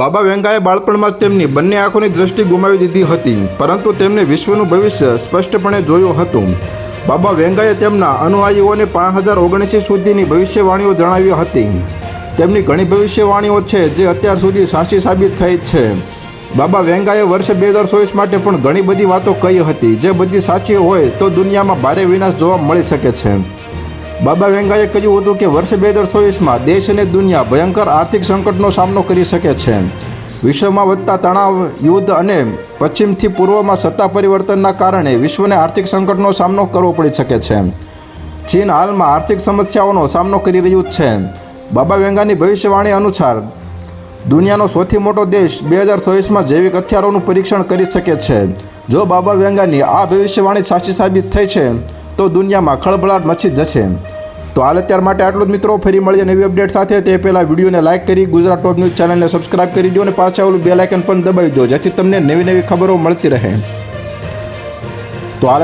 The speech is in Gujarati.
બાબા વેંગાએ બાળપણમાં તેમની બંને આંખોની દૃષ્ટિ ગુમાવી દીધી હતી, પરંતુ તેમને વિશ્વનું ભવિષ્ય સ્પષ્ટપણે જોયું હતું. બાબા વેંગાએ તેમના અનુયાયીઓને પાંચ હજાર ઓગણસી સુધીની ભવિષ્યવાણીઓ જણાવી હતી. તેમની ઘણી ભવિષ્યવાણીઓ છે જે અત્યાર સુધી સાચી સાબિત થઈ છે. બાબા વેંગાએ વર્ષ બે હજાર ચોવીસ માટે પણ ઘણી બધી વાતો કહી હતી, જે બધી સાચી હોય તો દુનિયામાં ભારે વિનાશ જોવા મળી શકે છે. બાબા વેંગાએ કહ્યું હતું કે વર્ષ બે હજાર ચોવીસમાં દેશ અને દુનિયા ભયંકર આર્થિક સંકટનો સામનો કરી શકે છે. વિશ્વમાં વધતા તણાવ, યુદ્ધ અને પશ્ચિમથી પૂર્વમાં સત્તા પરિવર્તનના કારણે વિશ્વને આર્થિક સંકટનો સામનો કરવો પડી શકે છે. ચીન હાલમાં આર્થિક સમસ્યાઓનો સામનો કરી રહ્યું છે. બાબા વેંગાની ભવિષ્યવાણી અનુસાર, દુનિયાનો સૌથી મોટો દેશ બે હજાર ચોવીસમાં જૈવિક હથિયારોનું પરીક્ષણ કરી શકે છે. જો બાબા વેંગાની આ ભવિષ્યવાણી સાચી સાબિત થઈ છે તો દુનિયામાં ખળભળાટ મચી જશે તો હાલ અત્યાર માટે આટલું જ મિત્રો. ફરી મળીએ નવી અપડેટ સાથે. તે પહેલાં વિડીયોને લાઇક કરી, ગુજરાત ટોપ ન્યૂઝ ચેનલને સબસ્ક્રાઇબ કરી દો અને પાછા બે લાઇકન પણ દબાવી દો, જેથી તમને નવી નવી ખબરો મળતી રહે. તો હાલ